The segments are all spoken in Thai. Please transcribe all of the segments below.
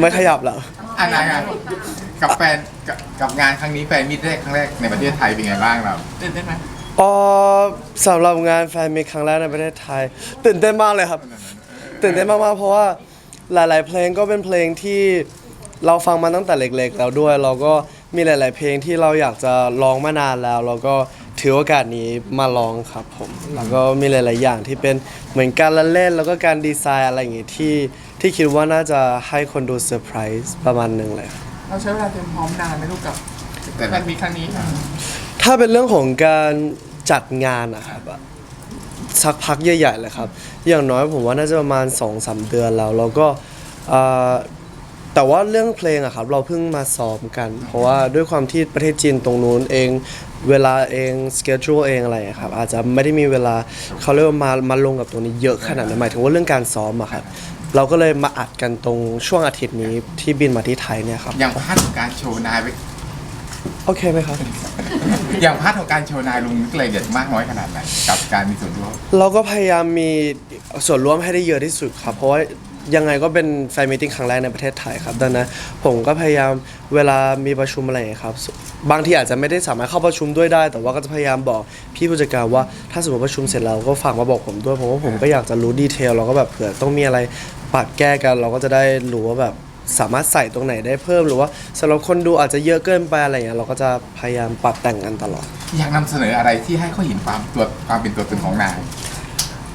ไม่ขยับแล้วอันไหนอะกับแฟนกับกับงานครั้งนี้แฟนมิตรแรกครั้งแรกในประเทศไทยเป็นไงบ้างเราตื่นเต้นไหมอ๋อสำหรับงานแฟนมีตครั้งแรกในประเทศไทย ตื่นเต้นมากเลยครับ ตื่นเต้นมากๆเพราะว่าหลาย ๆ เพลงก็เป็นเพลงที่เราฟังมาตั้งแต่เล็กๆแล้วด้วย เราก็มีหลาย ๆ เพลงที่เราอยากจะร้องมานานแล้ว เราก็ ถือโอกาสนี้มาร้องครับผม แล้วก็มีหลาย ๆ อย่างที่เป็นเหมือนการละเล่นแล้วก็การดีไซน์อะไรอย่างงี้ที่ที่คิดว่าน่าจะให้คนดูเซอร์ไพรส์ประมาณหนึ่งเลยครับเราใช้เวลาเตรียมพร้อมนานไหมลูกกับแต่แฟนมีครั้งนี้ถ้าเป็นเรื่องของการจัดงานนะครับอะสักพักใหญ่ ๆ เลยครับ อย่างน้อยผมว่าน่าจะประมาณ2อสเดือนแล้ว แล้วก็เอ่อ แต่ว่าเรื่องเพลงอะครับเราเพิ่งมาซ้อมกัน เพราะว่าด้วยความที่ประเทศจีนตรงนู้นเองเวลาเองสเกจ u เองอะไรอะครับอาจจะไม่ได้มีเวลาเขาเรียกว่ามามาลงกับตรงนี้เยอะขนาดนั้นหมายถึงว่าเรื่องการซ้อมอะครับเราก็เลยมาอัดกันตรงช่วงอาทิตย์นี้ที่บินมาที่ไทยเนี่ยครับอย่างพาร์ทของการโชว์นายไปโอเคไหมครับอย่างพาร์ทของการโชว์นายลุงนึกละเอียดมากน้อยขนาดไหนกับการมีส่วนร่วมเราก็พยายามมีส่วนร่วมให้ได้เยอะที่สุดครับเพราะว่า ยังไงก็เป็นแฟนมิทติ้งครั้งแรกในประเทศไทยครับดังนั้นผมก็พยายามเวลามีประชุมอะไรอย่างเงี้ยครับ บางทีอาจจะไม่ได้สามารถเข้าประชุมด้วยได้ แต่ว่าก็จะพยายามบอกพี่ผู้จัดการว่าถ้าสมมติประชุมเสร็จแล้วก็ฝากมาบอกผมด้วยเพราะว่าผมก็อยากจะรู้ดีเทลเราก็แบบเผื่อต้องมีอะไรปรับแก้กัน เราก็จะได้รู้ว่าแบบสามารถใส่ตรงไหนได้เพิ่มหรือว่าสำหรับคนดูอาจจะเยอะเกินไปอะไรอย่างเงี้ยเราก็จะพยายามปรับแต่งกันตลอด อยากนำเสนออะไรที่ให้เขาเห็นความตัวความเป็นตัวตนของนาย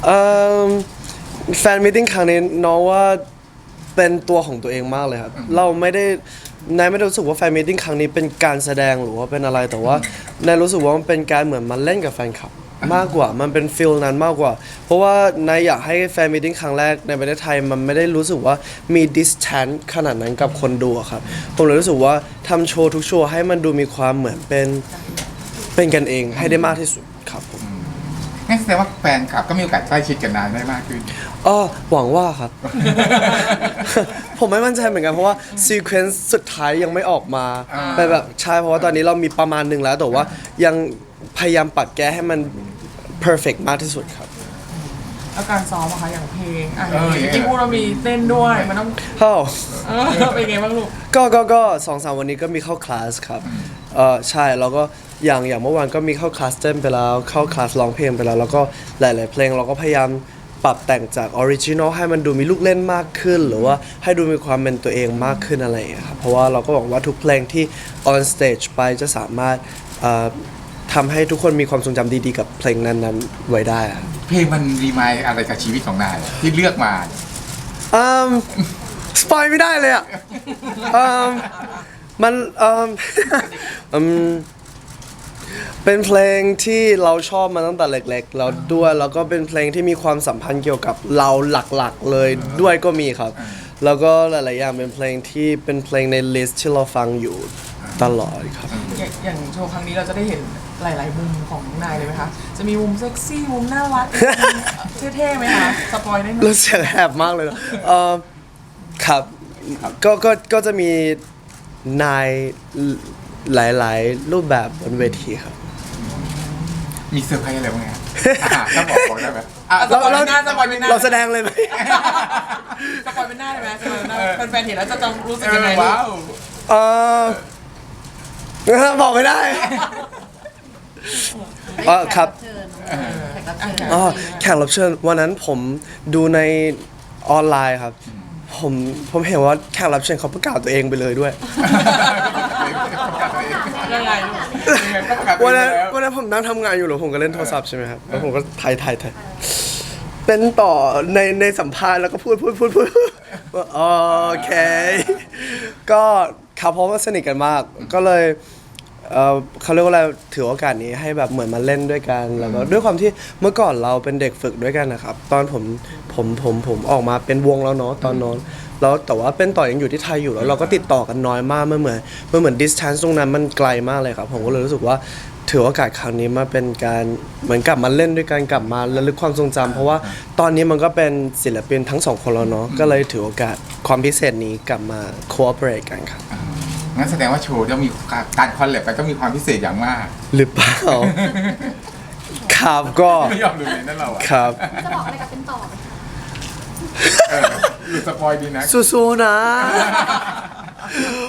เอิ่ม แฟนมิทติ้งครั้งนี้น้องว่าเป็นตัวของตัวเองมากเลยครับ เราไม่ได้นายไม่ได้รู้สึกว่าแฟนมิทติ้งครั้งนี้เป็นการแสดงหรือว่าเป็นอะไรแต่ว่านายรู้สึกว่ามันเป็นการเหมือนมาเล่นกับแฟนคลับมากกว่ามันเป็นฟิลนั้นมากกว่า เพราะว่านายอยากให้แฟนมิทติ้งครั้งแรกในประเทศไทยมันไม่ได้รู้สึกว่ามีดิส a ทนขนาดนั้นกับคนดูอะครับผมเลยรู้สึกว่าทำโชว์ทุกโชว์ให้มันดูมีความเหมือนเป็นเป็นกันเองให้ได้มากที่สุดครับผม งั้นแสดงว่าแฟนคลับก็มีโอกาสใกล้ชิดกับนายได้มากขึ้น อ๋อหวังว่าครับ ผมไม่มั่นใจเหมือนกันเพราะว่าซีเควนซ์สุดท้ายยังไม่ออกมาอ่าไปแบบใช่เพราะว่าตอนนี้เรามีประมาณหนึ่งแล้ว แต่ว่ายังพยายามปรับแก้ให้มัน perfect มากที่สุดครับ แล้วการซ้อมอะคะอย่างเพลงอะเอออย่างที่พูดเรามีเต้นด้วยมันต้องเฮ้า เออเป็นไงบ้างลูกก็ก็ก็สองสามวันนี้ก็มีเข้าคลาสครับ เออใช่ แล้วก็ อย่างอย่างเมื่อวานก็มีเข้าคลาสเต้นไปแล้ว เข้าคลาสร้องเพลงไปแล้ว แล้วก็หลาย ๆ เพลงเราก็พยายามปรับแต่งจากออริจินอลให้มันดูมีลูกเล่นมากขึ้น หรือว่าให้ดูมีความเป็นตัวเองมากขึ้นอะไรอย่างเงี้ยครับเพราะว่าเราก็บอกว่าทุกเพลงที่ on stage ไปจะสามารถเอ่อทำให้ทุกคนมีความทรงจำดี ๆ กับเพลงนั้น ๆ ไว้ได้อะ เพลงมันรีมายอะไรกับชีวิตของนายที่เลือกมา อืมสปอยไม่ได้เลยอะอืมมันอืม อืม เป็นเพลงที่เราชอบมาตั้งแต่เล็กๆแล้วด้วยแล้วก็เป็นเพลงที่มีความสัมพันธ์เกี่ยวกับเราหลักๆเลยด้วยก็มีครับ แล้วก็หลายๆอย่างเป็นเพลงที่เป็นเพลงในลิสต์ที่เราฟังอยู่ตลอดครับ อย่างอย่างโชว์ครั้งนี้เราจะได้เห็นหลาย ๆ มุมของนายเลยไหมคะ จะมีมุมเซ็กซี่ มุมน่ารักมุมเท่ๆไหมคะ สปอยได้ไหมรู้เสียงแหบมากเลยนะเออครับก็ก็ก็จะมีนายหลาย ๆ รูปแบบบนเวทีครับ มีเซอร์ไพรส์อะไรบ้างไงอะต้องบอกบอกได้ไหมอะสปอยเป็นหน้าสปอยเป็นหน้า เราแสดงเลยไหม สปอยเป็นหน้าได้ไหมสปอยเป็นหน้าแฟนๆเห็นแล้วจะจำรู้สึกเอยังอไงลูกว้าวเออบอกไม่ได้ เออครับแขกรับเชิญอ๋อแขกรับเชิญวันนั้นผมดูในออนไลน์ครับ ผมผมเห็นว่าแขกรับเชิญเขาประกาศตัวเองไปเลยด้วย ยังไงลูกวันนั้นวันนั้นผมนั่งทำงานอยู่หรือผมก็เล่นโทรศัพท์ใช่ไหมครับแล้วผมก็ถ่ายถ่ายถ่ายเป็นต่อในในสัมภาษณ์แล้วก็พูดพูดพูดพูดว่าโอเค ก็ครับเพราะว่าสนิทกันมาก ก็เลยเอ่อเขาเรียกว่าอะไรถือโอกาสนี้ให้แบบเหมือนมาเล่นด้วยกันแล้วก็ด้วยความที่เมื่อก่อนเราเป็นเด็กฝึกด้วยกันนะครับ ตอนผมผมผมผมออกมาเป็นวงแล้วเนาะตอนนอน แล้วแต่ว่าเป็นต่อยังอยู่ที่ไทยอยู่แล้วเราก็ติดต่อกันน้อยมากเมื่อเหมือนเมื่อเหมือนดิส a ทน c ์ตรงนั้นมันไกลมากเลยครับ ผมก็เลยรู้สึกว่าถือโอกาสครั้งนี้มาเป็นการเหมือนกลับมาเล่นด้วยกันกลับมาระลึกความทรงจำเพราะว่าตอนนี้มันก็เป็นศิลปินทั้งสองคนแล้วเนาะก็เลยถือโอกาสความพิเศษนี้กลับมา cooperate กันครับ งั้นแสดงว่าโชว์จะมีการคอลแลบกันก็มีความพิเศษอย่างมาก หรือเปล่า ครับก็ ไม่ยอมดูเลยนั่นเราอะครับ จะบอกอะไรกับเป็นต่อไหมคะ เออ หรือสปอยดีนะสู้ๆนะ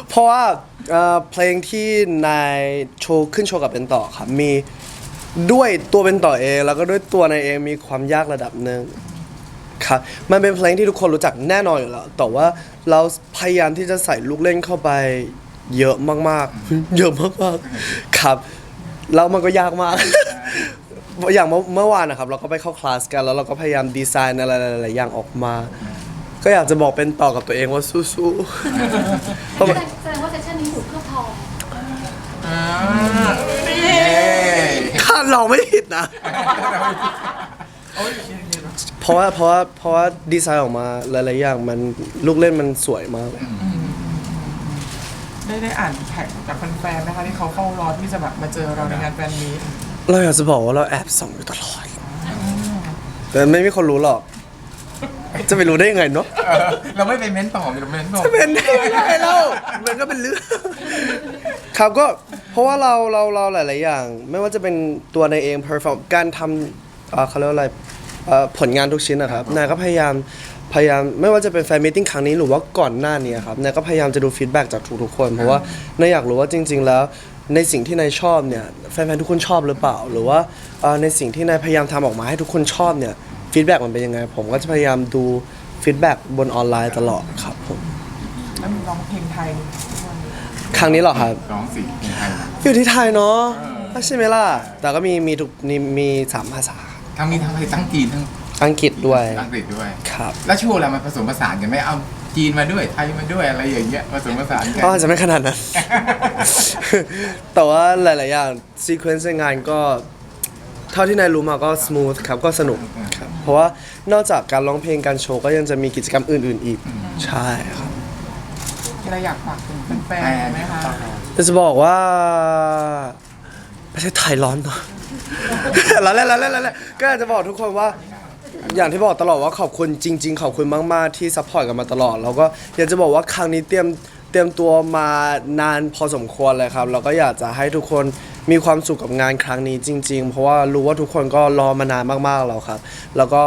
เพราะว่าเอ่อเพลงที่นายโชว์ขึ้นโชว์กับเป็นต่อครับมีด้วยตัวเป็นต่อเอง แล้วก็ด้วยตัวนายเองมีความยากระดับหนึ่งครับมันเป็นเพลงที่ทุกคนรู้จักแน่นอนอยู่แล้วแต่ว่าเราพยายามที่จะใส่ลูกเล่นเข้าไป เยอะมากๆ เยอะมากๆครับแล้วมันก็ยากมาก อย่างเมื่อเมื่อวานนะครับ เราก็ไปเข้าคลาสกันแล้วเราก็พยายามดีไซน์อะไรหลายๆอย่างออกมา ก็อยากจะบอกเป็นต่อกับตัวเองว่าสู้ๆเพราะแสมันดงแสดงว่าเซสชันนี้อยู่เครื่องทองอ่าเย้คาดเราไม่ผิดนะโอ้ยเพราะว่าเพราะว่าเพราะว่าดีไซน์ออกมาหลายๆอย่างมันลูกเล่นมันสวยมากได้ได้อ่านแท็กจากแฟนๆนะคะที่เขาเฝ้ารอที่จะแบบมาเจอเราในงานแฟนมีตเราอยากจะบอกว่าเราแอบส่องอยู่ตลอดแต่ไม่มีคนรู้หรอก จะไปรู้ได้ยังไงเนาะเออเราไม่ไปเม้นต่อเราเม้นต่อจะเป็นได้ยังไงเล่ามันก็เป็นเรื่องครับก็เพราะว่าเราเราเราหลาย ๆ อย่าง ไม่ว่าจะเป็นตัวในายเอง perform การทำเอ่อเขาเรียกว่าอะไรเอ่อผลงานทุกชิ้นนะครับนายก็พยายามพยายามไม่ว่าจะเป็นแฟนมิทติ้งครั้งนี้หรือว่าก่อนหน้านี้ครับนายก็พยายามจะดูฟีดแบ็กจากทุกๆคน เพราะว่านายอยากรู้ว่าจริง ๆ แล้ว ในสิ่งที่นายชอบเนี่ยแฟนๆทุกคนชอบหรือเปล่า หรือว่าเอ่อในสิ่งที่นายพยายามทำออกมาให้ทุกคนชอบเนี่ย ฟีดแบ็กมันเป็นยังไง ผมก็จะพยายามดูฟีดแบ็กบนออนไลน์ตลอดครับผมแล้วมีร้องเพลงไทยด้วยครั้งนี้เหรอครับ ร้องสี่เพลงไทยอยู่ที่ไทยเนาะใช่ไหมล่ะ แต่ก็มีมีทุกมีมีสามภาษาทั้งมีทั้งไทยทั้งจีนทั้งอังกฤษด้วยอังกฤษด้วย ครับ แล้วโชว์เรามันผสมผสานกันไหมเอาจีนมาด้วยไทยมาด้วยอะไรอย่างเงี้ยผสมผสานกันก็อาจจะไม่ขนาดนั้น แต่ว่าหลาย ๆ อย่างซีเควนซ์ในงานก็ เท่าที่นายรู้มาก็ส o t h ครับก็สนุกครับ เพราะว่านอกจากการร้องเพลงการโชว์ก็ยังจะมีกิจกรรมอื่น ๆ อีก ใช่ครับมีอะไรอยากฝากถึงแฟนๆไหมคะแต่จะบอกว่าประเทศไทยร้อนเนาะแล้วแล้วแล้วแล้วแล้วก็อยากจะบอกทุกคนว่า อย่างที่บอกตลอดว่าขอบคุณจริง ๆ ขอบคุณมาก ๆ ที่ซัพพอร์ตกันมาตลอด แล้วก็อยากจะบอกว่าครั้งนี้เตรียมเตรียมตัวมานานพอสมควรเลยครับ แล้วก็อยากจะให้ทุกคน มีความสุขกับงานครั้งนี้จริง ๆ เพราะว่ารู้ว่าทุกคนก็รอมานานมากๆแล้วครับ แล้วก็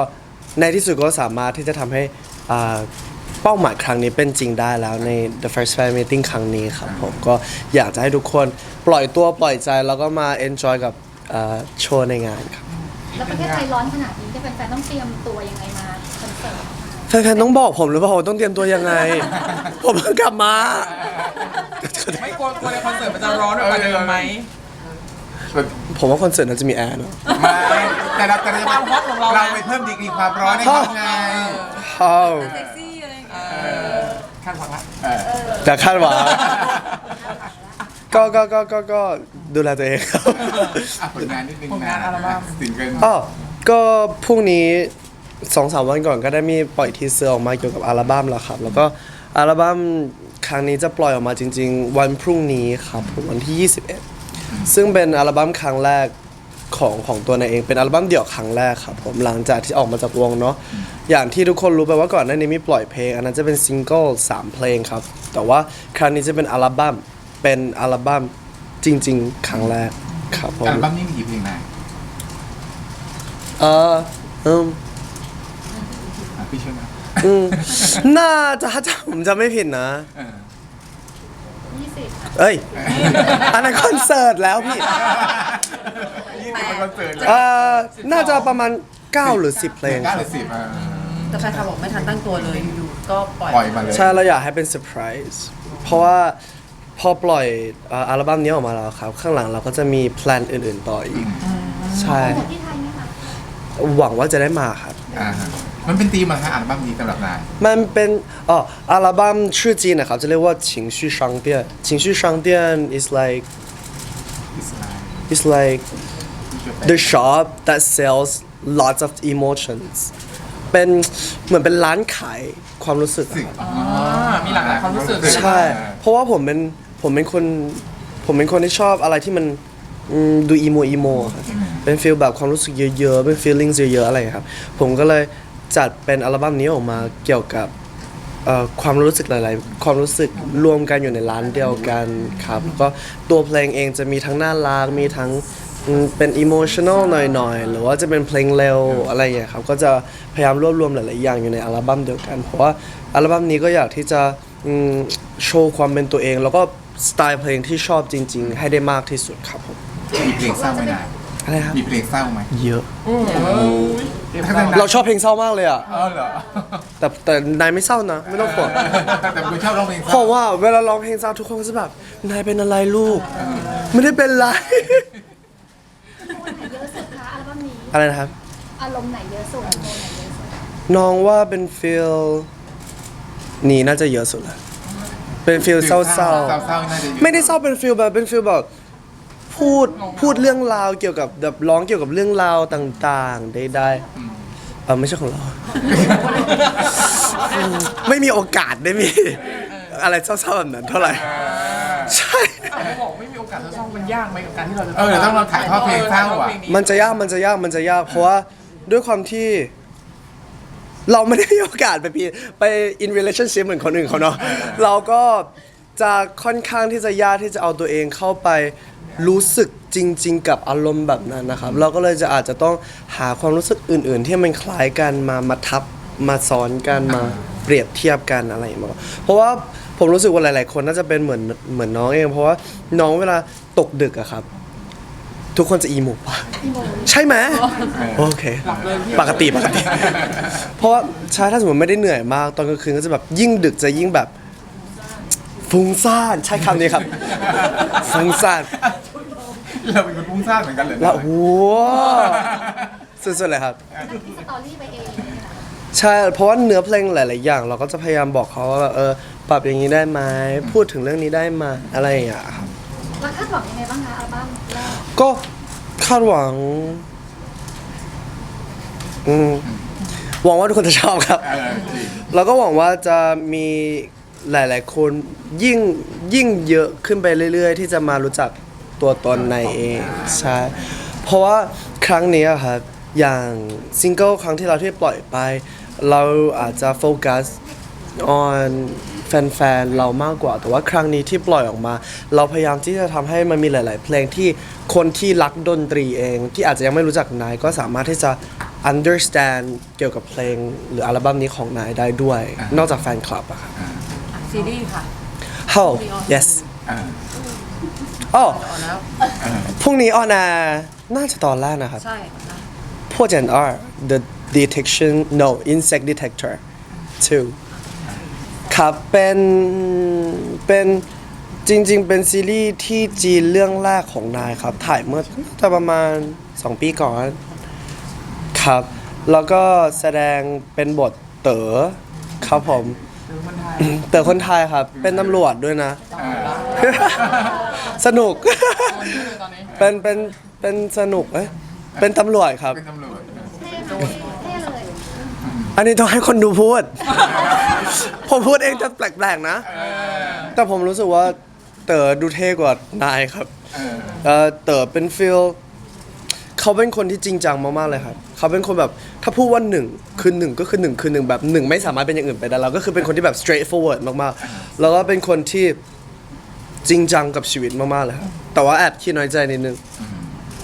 ในที่สุดก็สามารถที่จะทำให้อ่าเป้าหมายครั้งนี้เป็นจริงได้แล้วใน The First Fan Meeting ครั้งนี้ครับผมก็อยากจะให้ทุกคนปล่อยตัวปล่อยใจแล้วก็มา enjoy กับเอ่อโชว์ในงานครับ แล้วประเทศไทยร้อนขนาดนี้ที่แฟนๆต้องเตรียมตัวยังไงมาคอนเสิร์ตแฟนๆต้องบอกผมหรือเปล่าว่าต้องเตรียมตัวยังไง ผมเพิ่งกลับมา ไม่กลัวกลัวในคอนเสิร์ตมันจะร้อนกว่าเดิมไหม ผมว่าคอนเสิร์ตน่าจะมีแอร์เนอะไม่แต่เราแต่เราความฮอตของเราเราไปเพิ่มดีกรีความร้อนให้เขาไงอ้าวคาดหวังละเออแต่คาดหวังก็ก็ก็ก็ก็ดูแลตัวเองครับอะผลงานนิดนึงผลงานอัลบั้ม สิงเกิลอ๋อก็พรุ่งนี้สองสามวันก่อนก็ได้มีปล่อยทีเซอร์ออกมาเกี่ยวกับอัลบั้มแล้วครับ แล้วก็อัลบั้มครั้งนี้จะปล่อยออกมาจริง ๆ วันพรุ่งนี้ครับผมวันที่ 21 ซึ่งเป็นอัลบั้มครั้งแรกของของตัวนายเองเป็นอัลบั้มเดี่ยวครั้งแรกครับผมหลังจากที่ออกมาจากวงเนาะอย่างที่ทุกคนรู้ไปว่าก่อนหน้านี้มีปล่อยเพลง อันนั้นจะเป็นซิงเกิลสามเพลงครับ แต่ว่าครั้งนี้จะเป็นอัลบั้มเป็นอัลบั้มจริง ๆ ครั้งแรกครับผมอัลบั้มนี้มีกี่เพลงนะเอออืมอะพี่ช่วยนะอืมน่าจะถ้าจำผมจะไม่ผิดนะ เออ 20ค่ะเอ้ย อันนั้นคอนเสิร์ตแล้วพี่ ยี่สิบเป็นคอนเสิร์ตเลยเอ่อ น่าจะประมาณ 9 หรือ 10 เพลงเก้าคหรัรืบอสิบอะแต่แฟนคลับบอกไม่ทันตั้งตัวเลยอยู่ๆก็ปล่อยปล่อยมาเลย ใช่เราอยากให้เป็นเซอร์ไพรส์เพราะว่าพอปล่อยเอ่ออัลบั้มนี้ออกมาแล้วครับ ข้างหลังเราก็จะมีแพลนอื่น ๆ ต่ออีก ใช่หมดที่ไทยไหมคะ หวังว่าจะได้มาครับ อ่าฮะ มันเป็นธีมอะไรฮะอัลบั้มนี้สำหรับนายมันเป็นอ๋ออัลบั้มชื่อจีนนะครับจะเรียกว่าชิงชื่อช่างเ is like is like the shop that sells lots of emotions เป็นเหมือนเป็นร้านขายความรู้สึกอ๋อมีหลากหลายความรู้สึก ใช่ เพราะว่าผมเป็นผมเป็นคนผมเป็นคนที่ชอบอะไรที่มันดูอีโมอีโมเป็นฟีลแบบความรู้สึกเยอะๆเป็น feelings เยอะๆอะไรครับ ผมก็เลย จัดเป็นอัลบั้มนี้ออกมาเกี่ยวกับเอ่อความรู้สึกหลาย ๆ ความรู้สึกรวมกันอยู่ในร้านเดียวกันครับแล้วก็ตัวเพลงเองจะมีทั้งน่ารักมีทั้งอืมเป็นอิโมชัน a ลหน่อย ๆ หรือว่าจะเป็นเพลงเร็วอะไรอย่างเงี้ยครับก็จะพยายามรวบรวมหลาย ๆ อย่างอยู่ในอัลบั้มเดียวกัน เพราะว่าอัลบั้มนี้ก็อยากที่จะอืมโชว์ความเป็นตัวเอง แล้วก็สไตล์เพลงที่ชอบจริง ๆ ให้ได้มากที่สุดครับผมมีเพลงเศร้าไหมนายอะไรครับมีเพลงเศร้าไหมเยอะทั้งนั้น เราชอบเพลงเศร้ามากเลยอะเออเหรอแต่แต่นายไม่เศร้านะ ไม่ต้องห่วงแต่คุณชอบร้องเพลงเพเศร้าราะว่าเวลาร้องเพลงเศร้าทุกคนก็จะแบบ นายเป็นอะไรลูก ไม่ได้เป็นไรเยอะสุดคะอัลบั้มนี้อะไรนะครับ อารมณ์ไหนเยอะสุดโมไหนเยอะสุดน้องว่าเป็นฟิลนี่น่าจะเยอะสุดละเป็นฟิลเศร้าเศร้าๆน่าจะเยอะๆไม่ได้เศร้าเป็นฟิลแบบเป็นฟิลแบบ พูดพูดเรื่องราวเกี่ยวกับแบบร้องเกี่ยวกับเรื่องราวต่างๆ ได้ๆเออไม่ใช่ของเรา ไม่มีโอกาสได้มี อะไรเศร้าๆแบบนั้นเท่าไหร่ ใช่อาจจะบอกไม่มีโอกาสจะช่องมันยากไหมกับการที่เราจะเออเดี๋ยวต้องเราถ่ายทอดเพลงเศร้าอะ มันจะยาก มันจะยาก มันจะยาก เพราะว่าด้วยความที่ เราไม่ได้มีโอกาสไปปีไป in relationship เหมือนคนอื่นเขาเนาะ เราก็จะค่อนข้างที่จะยากที่จะเอาตัวเองเข้าไป รู้สึกจริง ๆ กับอารมณ์แบบนั้นนะครับ เราก็เลยจะอาจจะต้องหาความรู้สึกอื่น ๆ ที่มันคล้ายกันมามาทับมาซ้อนกันมาเปรียบเทียบกันอะไรอย่างเงี้ยเพราะว่าผมรู้สึกว่าหลาย ๆ คนน่าจะเป็นเหมือนเหมือนน้องเอง เพราะว่าน้องเวลาตกดึกอะครับ ทุกคนจะอีโมปะอีโมใช่ไหมโอเค ปกติปกติ เพราะว่าใช่ถ้าสมมติไม่ได้เหนื่อยมากตอนกลางคืนก็จะแบบยิ่งดึกจะยิ่งแบบฟุ้งซ่านใช้คำนี้ครับฟุ้งซ่าน เราเป็นคนพุ่งสร้างเหมือนกันเลยแล้วโอ้โหสุดๆเลยครับนั่นคือสตอรี่ไปเองเลยค่ะใช่เพราะว่าเนื้อเพลงหลาย ๆ อย่าง เราก็จะพยายามบอกเขาว่าแบบเออปรับอย่างนี้ได้ไหมพูดถึงเรื่องนี้ได้ไหมาอะไรอย่างเงี้ยครับแล้วคาดหวังยังไงบ้างคะอัลบั้มแรกก็คาดหวังอืมหวังว่าทุกคนจะชอบครับ เออจริงแล้วก็หวังว่าจะมีหลาย ๆ คนยิ่งยิ่งเยอะขึ้นไปเรื่อย ๆ ที่จะมารู้จัก ตัวตนในเองใช่เพราะว่าครั้งนี้อะครับอย่างซิงเกิลครั้งที่เราที่ปล่อยไป เราอาจจะโฟกัส on แฟนๆ เรามากกว่า แต่ว่าครั้งนี้ที่ปล่อยออกมา เราพยายามที่จะทำให้มันมีหลาย ๆ เพลงที่คนที่รักดนตรีเอง ที่อาจจะยังไม่รู้จักนายก็สามารถที่จะ understand เกี่ยวกับเพลงหรืออัลบั้มนี้ของนายได้ด้วย นอกจากแฟนคลับอะครับซีรีส์ค่ะ How yes เอออ๋อออกแล้ว พรุ่งนี้ออนแอร์น่าจะตอนแรกนะครับ ใช่นะพวก Gen R the detection no insect detector 2ครับเป็นเป็นจริง ๆ เป็นซีรีส์ที่จีนเรื่องแรกของนายครับ ถ่ายเมื่อจะประมาณ 2 ปีก่อน ครับ แล้วก็แสดงเป็นบทเต๋อครับผมหรือคนไทยเต๋อคนไทยครับ เป็นตำรวจด้วยนะ สนุก ตอนนี้เป็นเป็นเป็นสนุกเอ้ยเป็นตำรวจครับ เป็นตำรวจเท่ไหมเท่เลยอันนี้ต้องให้คนดูพูด ผมพูดเองจะแปลกๆนะ แต่ผมรู้สึกว่าเต๋อดูเท่กว่านายครับเออเออเต๋อเป็นฟิลเขาเป็นคนที่จริงจังมากๆเลยครับเขาเป็นคนแบบถ้าพูดว่าหนึ่งคือหนึ่งก็คือหนึ่งคือหนึ่งแบบหนึ่งไม่สามารถเป็นอย่างอื่นไปได้แล้วก็คือเป็นคนที่แบบ straight forward มากๆ แล้วก็เป็นคนที่ จริงจังกับชีวิตมากๆเลยครับแต่ว่าแอบขี้น้อยใจนิดนึง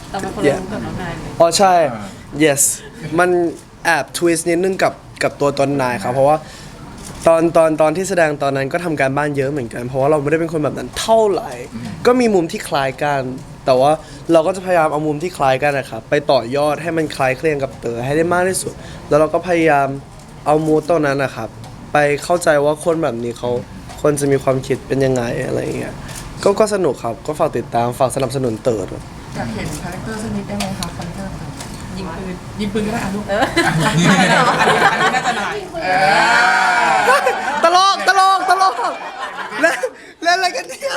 แต่เป็นคนละรู้กับน้องนายเลยอ๋อใช่ yes มันแอบทวิสต์นิดนึงกับกับตัวตนนายครับ เพราะว่าตอนตอนตอนที่แสดงตอนนั้นก็ทำการบ้านเยอะเหมือนกัน เพราะว่าเราไม่ได้เป็นคนแบบนั้นเท่าไหร่ ก็มีมุมที่คล้ายกัน แต่ว่าเราก็จะพยายามเอามุมที่คล้ายกันนะครับไปต่อยอดให้มันคล้ายเคลียงกับเต๋อให้ได้มากที่สุด แล้วเราก็พยายามเอามูตตรงนั้นนะครับ ไปเข้าใจว่าคนแบบนี้เขา คนจะมีความคิดเป็นยังไงอะไรอย่างเงี้ยก็ก็สนุกครับก็ฝากติดตามฝากสนับสนุนเต๋อด้วยอยากเห็นคาแรคเตอร์สักนิดได้ไหมคะคาแรคเตอร์ยิงปืนยิงปืนก็ได้อะลูกเอออันนี้อันนี้อันนี้น่าจะหน่อยตลกตลกตลกเล่นเล่นอะไรกันเนี่ย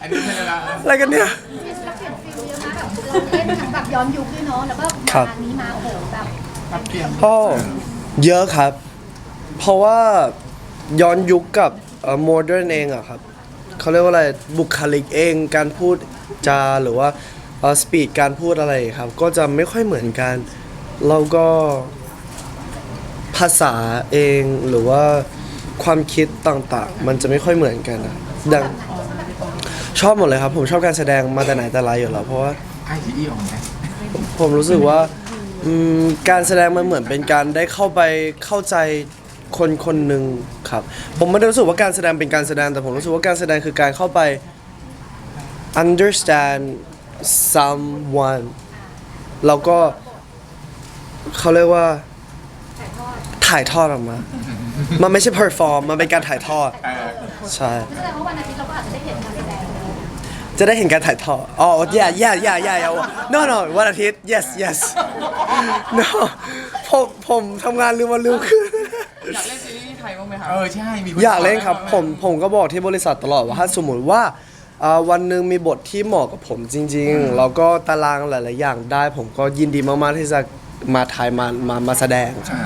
อันนี้ใช่ไหมล่ะอะไรกันเนี่ยมีสเปลี่ยนฟิลเยอะนะแบบเราเล่นทั้งแบบย้อนยุคด้วยเนาะแล้วก็ครับงานนี้มาโอ้โหแบบปรับเปลี่ยนพ่อเยอะครับ เพราะว่า ย้อนยุคกับโมเดิร์นเองอะครับเขาเรียกว่าอะไรบุคลิกเองการพูดจาหรือว่าสปีดการพูดอะไรครับ ก็จะไม่ค่อยเหมือนกันแล้วก็ภาษาเองหรือว่าความคิดต่างๆ มันจะไม่ค่อยเหมือนกันนะดังชอบหมดเลยครับ ผมชอบการแสดงมาแต่ไหนแต่ไรอยู่แล้วเพราะว่าไอทีออกไหมผมรู้สึกว่าอืมการแสดงมันเหมือนเป็นการได้เข้าไปเข้าใจ คนคนหนึ่งครับ ผมไม่ได้รู้สึกว่าการแสดงเป็นการแสดงแต่ผมรู้สึกว่าการแสดงคือการเข้าไป understand someone แล้วก็เขาเรียกว่าถ่ายทอดถ่ายทอดออกมา มันไม่ใช่ perform มันเป็นการถ่ายทอดเออใช่ แสดงว่าวันอาทิตย์เราก็อาจจะได้เห็นการแสดงเลยจะได้เห็นการถ่ายทอด อ๋อ yeah yeah yeah yeah yeah no no วันอาทิตย์ yes yes no ผมผมทำงานลืมวันลืมคืน อยากเล่นซีรีส์ไทยบ้างไหมคะเออใช่มีอยากเล่นครับผมผมก็บอกที่บริษัทตลอดว่าถ้าสมมติว่าอ่าวันหนึ่งมีบทที่เหมาะกับผมจริง ๆ แล้วก็ตารางหลาย ๆ อย่างได้ ผมก็ยินดีมาก ๆ ที่จะมาถ่ายมามามาแสดงอ่า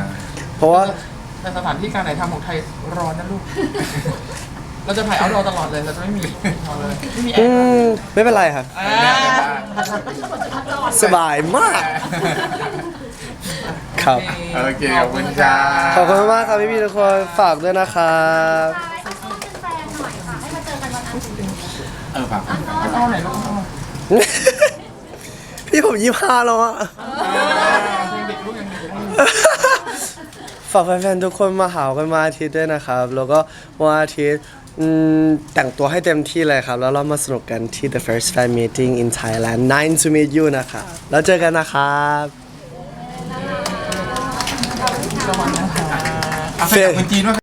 เพราะว่า แต่สถานที่การถ่ายทำของไทยร้อนนะลูก เราจะถ่ายเอาท์ดอร์ตลอดเลยเราจะไม่มีเอาเลยไม่มีแออืร์มไม่เป็นไรครับ อ่าสบายมาก ครับ โอเคขอบคุณจ้าขอบคุณมากครับพี่ๆทุกคนฝากด้วยนะครับไปขอโทษเป็นแฟนหน่อยค่ะ ให้มาเจอกันวันอาทิตย์เออฝากเอาไหนลูกเอาพี่ผมยี่ห้าแล้วอะยังเด็กลูกยังเด็กอยู่ฝากแฟนๆทุกคนมาหากันมาอาทิตย์ด้วยนะครับ แล้วก็วันอาทิตย์อืมแต่งตัวให้เต็มที่เลยครับ แล้วเรามาสนุกกันที่ the first fan meeting in Thailand nine to meet you นะครับแล้วเจอกันนะครับ ระวังนะคะ เอาไปกับคนจีนว่า